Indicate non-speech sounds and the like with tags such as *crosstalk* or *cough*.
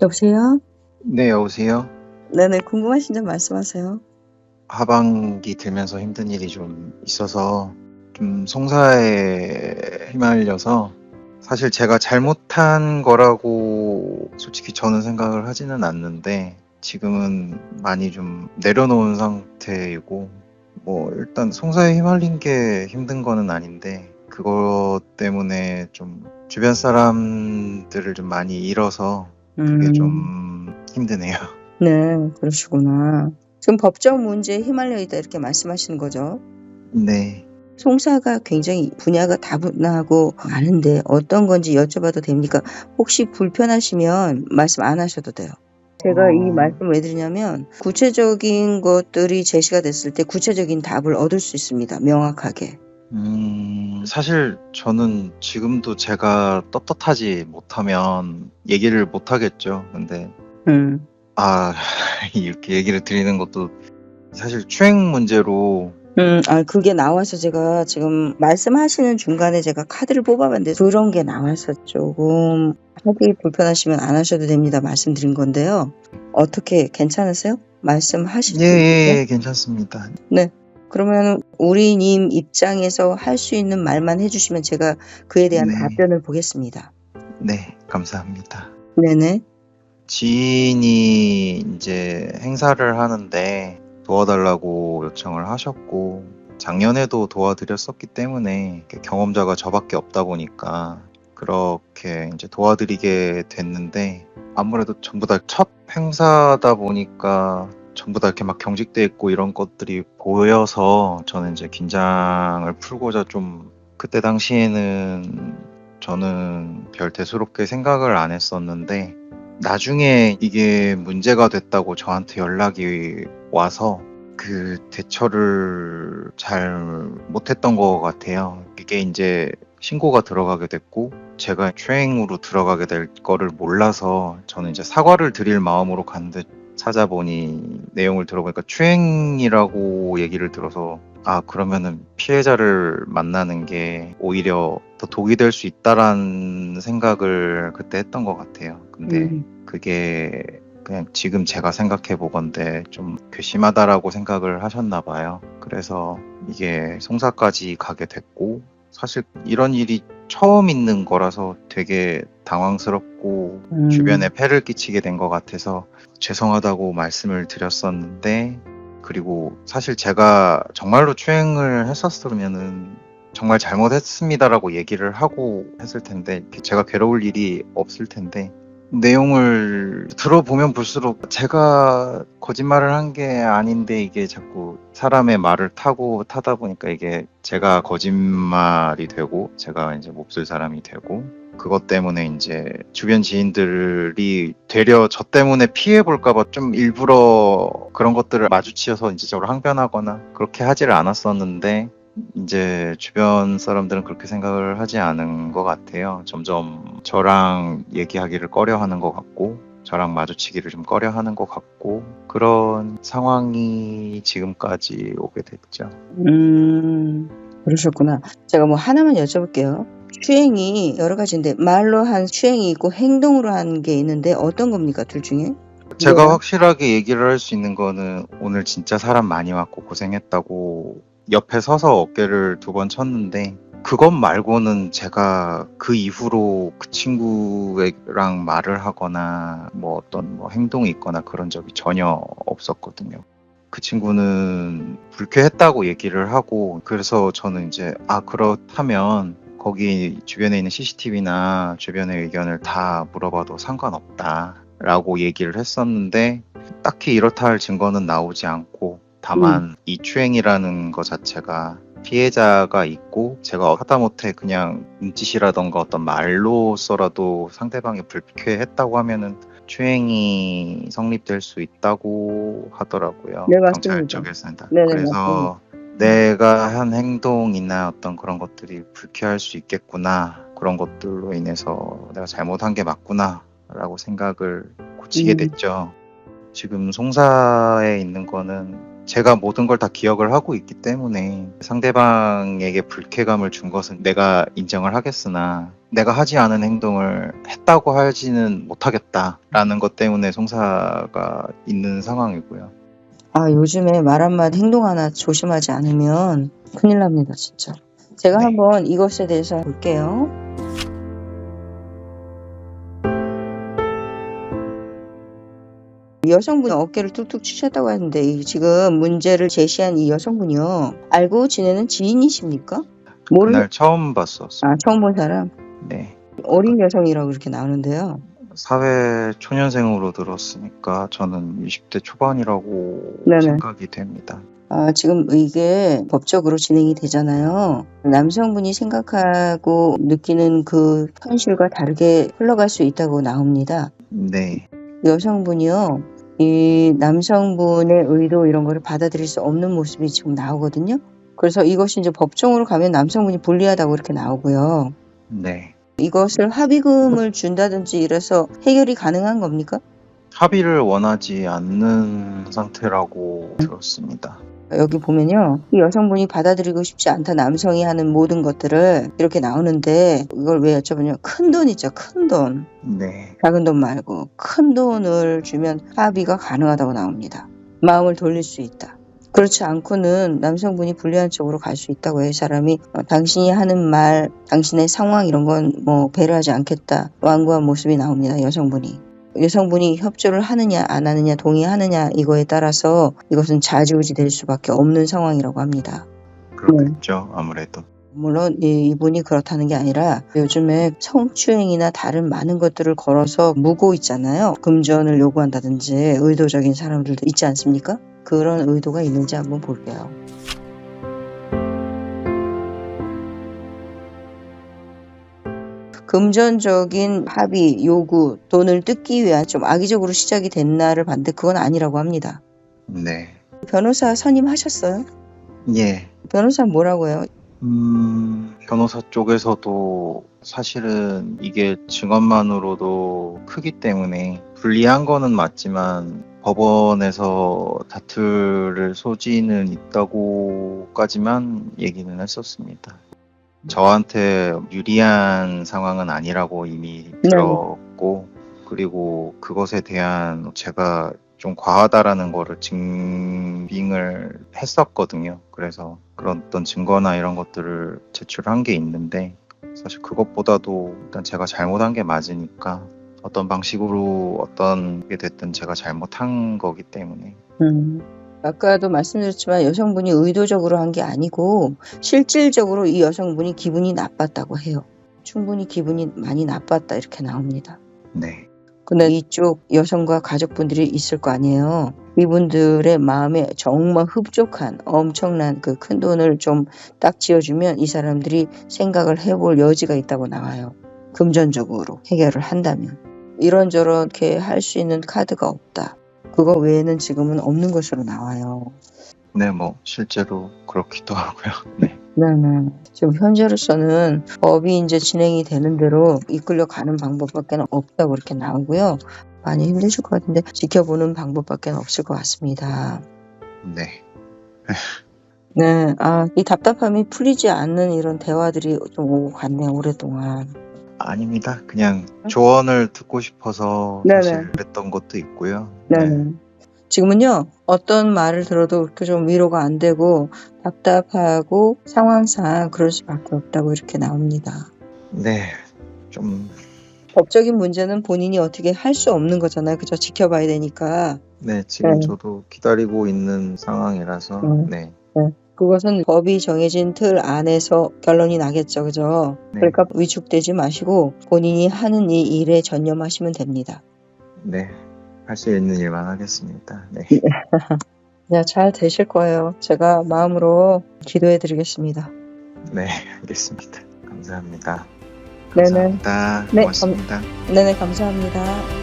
여보세요? 네, 여보세요? 네네, 궁금하신 점 말씀하세요. 하반기 들면서 힘든 일이 좀 있어서 좀 송사에 휘말려서 사실 제가 잘못한 거라고 솔직히 저는 생각을 하지는 않는데 지금은 많이 좀 내려놓은 상태이고 뭐 일단 송사에 휘말린 게 힘든 거는 아닌데 그것 때문에 좀 주변 사람들을 좀 많이 잃어서 그게 음, 좀 힘드네요. *laughs* 네, 그러시구나. 지금 법적 문제에 휘말려 있다 이렇게 말씀하시는 거죠. 네. 송사가 굉장히 분야가 다분하고 많은데 어떤 건지 여쭤봐도 됩니까? 혹시 불편하시면 말씀 안 하셔도 돼요. 제가 이 어. 말씀을 왜 드리냐면 구체적인 것들이 제시가 됐을 때 구체적인 답을 얻을 수 있습니다. 명확하게. 음, 사실 저는 지금도 제가 떳떳하지 못하면 얘기를 못 하겠죠. 근데, 음, 아, *laughs* 이렇게 얘기를 드리는 것도 사실 추행 문제로, 음, 아, 그게 나와서 제가 지금 말씀하시는 중간에 제가 카드를 뽑아봤는데 그런 게 나와서 조금 하기 불편하시면 안 하셔도 됩니다. 말씀드린 건데요. 어떻게 괜찮으세요? 말씀하실 예, 수 예? 예, 괜찮습니다. 그러면 우리님 입장에서 할 수 있는 말만 해주시면 제가 그에 대한 네. 답변을 보겠습니다. 네, 감사합니다. 네네. 지인이 이제 행사를 하는데 도와달라고 요청을 하셨고, 작년에도 도와드렸었기 때문에 경험자가 저밖에 없다 보니까 그렇게 이제 도와드리게 됐는데 아무래도 전부 다 첫 행사다 보니까 전부 다 이렇게 막 경직돼 있고 이런 것들이 보여서 저는 이제 긴장을 풀고자 좀 그때 당시에는 저는 별 대수롭게 생각을 안 했었는데 나중에 이게 문제가 됐다고 저한테 연락이 와서 그 대처를 잘 못했던 것 같아요. 이게 이제 신고가 들어가게 됐고 제가 추행으로 들어가게 될 거를 몰라서 저는 이제 사과를 드릴 마음으로 갔는데 찾아보니 내용을 들어보니까 추행이라고 얘기를 들어서 아 그러면은 피해자를 만나는 게 오히려 더 독이 될 수 있다라는 생각을 그때 했던 것 같아요. 근데 음, 그게 그냥 지금 제가 생각해 보건데 좀 괘씸하다라고 생각을 하셨나 봐요. 그래서 이게 송사까지 가게 됐고 사실 이런 일이 처음 있는 거라서 되게 당황스럽고 음. 주변에 폐를 끼치게 된 것 같아서 죄송하다고 말씀을 드렸었는데 그리고 사실 제가 정말로 추행을 했었으면은 정말 잘못했습니다라고 얘기를 하고 했을 텐데 제가 괴로울 일이 없을 텐데 내용을 들어보면 볼수록 제가 거짓말을 한 게 아닌데 이게 자꾸 사람의 말을 타고 타다 보니까 이게 제가 거짓말이 되고 제가 이제 몹쓸 사람이 되고 그것 때문에 이제 주변 지인들이 되려 저 때문에 피해 볼까봐 좀 일부러 그런 것들을 마주치어서 이제 저를 항변하거나 그렇게 하지를 않았었는데 이제 주변 사람들은 그렇게 생각을 하지 않은 것 같아요. 점점 저랑 얘기하기를 꺼려 하는 것 같고, 저랑 마주치기를 좀 꺼려 하는 것 같고, 그런 상황이 지금까지 오게 됐죠. 음, 그러셨구나. 제가 뭐 하나만 여쭤볼게요. 추행이 여러 가지인데 말로 한 추행이 있고 행동으로 한 게 있는데 어떤 겁니까? 둘 중에? 제가 뭐가? 확실하게 얘기를 할 수 있는 거는 오늘 진짜 사람 많이 왔고 고생했다고 옆에 서서 어깨를 두 번 쳤는데 그것 말고는 제가 그 이후로 그 친구랑 말을 하거나 뭐 어떤 뭐 행동이 있거나 그런 적이 전혀 없었거든요. 그 친구는 불쾌했다고 얘기를 하고 그래서 저는 이제 아 그렇다면 거기 주변에 있는 CCTV나 주변의 의견을 다 물어봐도 상관없다 라고 얘기를 했었는데 딱히 이렇다 할 증거는 나오지 않고 다만 이 추행이라는 것 자체가 피해자가 있고 제가 하다못해 그냥 눈짓이라던가 어떤 말로서라도 상대방이 불쾌했다고 하면은 추행이 성립될 수 있다고 하더라고요. 네, 경찰 맞습니다. 쪽에서는. 네네, 그래서 내가 한 행동이나 어떤 그런 것들이 불쾌할 수 있겠구나. 그런 것들로 인해서 내가 잘못한 게 맞구나. 라고 생각을 고치게 음. 됐죠. 지금 송사에 있는 거는 제가 모든 걸 다 기억을 하고 있기 때문에 상대방에게 불쾌감을 준 것은 내가 인정을 하겠으나 내가 하지 않은 행동을 했다고 하지는 못하겠다라는 것 때문에 송사가 있는 상황이고요. 아, 요즘에 말 한마디 행동 하나 조심하지 않으면 큰일 납니다, 진짜. 제가 네. 한번 이것에 대해서 볼게요. 여성분이 어깨를 툭툭 치셨다고 하는데 이 지금 문제를 제시한 이 여성분이요. 알고 지내는 지인이십니까? 모르 그날 처음 봤었어요. 아, 처음 본 사람? 네. 어린 여성이라고 그렇게 나오는데요. 사회 초년생으로 들었으니까 저는 20대 초반이라고 네네. 생각이 됩니다. 아, 지금 이게 법적으로 진행이 되잖아요. 남성분이 생각하고 느끼는 그 현실과 다르게 흘러갈 수 있다고 나옵니다. 네. 여성분이요, 이 남성분의 의도 이런 거를 받아들일 수 없는 모습이 지금 나오거든요. 그래서 이것이 이제 법정으로 가면 남성분이 불리하다고 이렇게 나오고요. 네. 이것을 합의금을 준다든지 이래서 해결이 가능한 겁니까? 합의를 원하지 않는 상태라고 들었습니다. 여기 보면요. 이 여성분이 받아들이고 싶지 않다 남성이 하는 모든 것들을 이렇게 나오는데 이걸 왜 여쭤보냐면 큰 돈 있죠. 큰 돈. 네. 작은 돈 말고 큰 돈을 주면 합의가 가능하다고 나옵니다. 마음을 돌릴 수 있다. 그렇지 않고는 남성분이 불리한 쪽으로 갈 수 있다고 해요. 이 사람이 어, 당신이 하는 말, 당신의 상황 이런 건 뭐 배려하지 않겠다. 완고한 모습이 나옵니다. 여성분이. 여성분이 협조를 하느냐 안 하느냐 동의하느냐 이거에 따라서 이것은 좌지우지 될 수밖에 없는 상황이라고 합니다. 그렇겠죠. 아무래도. 물론 이- 이분이 그렇다는 게 아니라 요즘에 성추행이나 다른 많은 것들을 걸어서 무고 있잖아요. 금전을 요구한다든지 의도적인 사람들도 있지 않습니까? 그런 의도가 있는지 한번 볼게요. 금전적인 합의, 요구, 돈을 뜯기 위한 좀 악의적으로 시작이 됐나를 봤는데 그건 아니라고 합니다. 네. 변호사 선임하셨어요? 예. 변호사는 뭐라고 해요? 음, 변호사 쪽에서도 사실은 이게 증언만으로도 크기 때문에 불리한 거는 맞지만 법원에서 다툴 소지는 있다고까지만 얘기는 했었습니다. 저한테 유리한 상황은 아니라고 이미 네. 들었고 그리고 그것에 대한 제가 좀 과하다라는 거를 증빙을 했었거든요. 그래서 그런 어떤 증거나 이런 것들을 제출한 게 있는데 사실 그것보다도 일단 제가 잘못한 게 맞으니까 어떤 방식으로 어떤 게 됐든 제가 잘못한 거기 때문에 음. 아까도 말씀드렸지만 여성분이 의도적으로 한 게 아니고 실질적으로 이 여성분이 기분이 나빴다고 해요. 충분히 기분이 많이 나빴다 이렇게 나옵니다. 네. 근데 이쪽 여성과 가족분들이 있을 거 아니에요. 이분들의 마음에 정말 흡족한 엄청난 그 큰 돈을 좀 딱 지어주면 이 사람들이 생각을 해볼 여지가 있다고 나와요. 금전적으로 해결을 한다면. 이런저렇게 할 수 있는 카드가 없다. 그거 외에는 지금은 없는 것으로 나와요. 네, 뭐 실제로 그렇기도 하고요. *laughs* 네. 네네. 지금 현재로서는 법이 이제 진행이 되는 대로 이끌려 가는 방법밖에 없다고 이렇게 나오고요. 많이 힘드실 것 같은데 지켜보는 방법밖에 없을 것 같습니다. 네. 네, 아, 이 답답함이 풀리지 않는 이런 대화들이 좀 오고 갔네요, 오랫동안. 아닙니다. 그냥 조언을 듣고 싶어서 네네. 사실 그랬던 것도 있고요. 네. 지금은요, 어떤 말을 들어도 그렇게 좀 위로가 안 되고 답답하고 상황상 그럴 수밖에 없다고 이렇게 나옵니다. 네. 좀 법적인 문제는 본인이 어떻게 할 수 없는 거잖아요. 그죠? 지켜봐야 되니까. 네, 지금 네. 저도 기다리고 있는 상황이라서 음. 네. 그것은 법이 정해진 틀 안에서 결론이 나겠죠. 그죠? 네. 그러니까 위축되지 마시고 본인이 하는 이 일에 전념하시면 됩니다. 네. 할 수 있는 일만 하겠습니다. 네. *laughs* 그냥 잘 되실 거예요. 제가 마음으로 기도해 드리겠습니다. 네, 알겠습니다. 감사합니다. 네네. 감사합니다. 네, 고맙습니다. 네네, 감사합니다.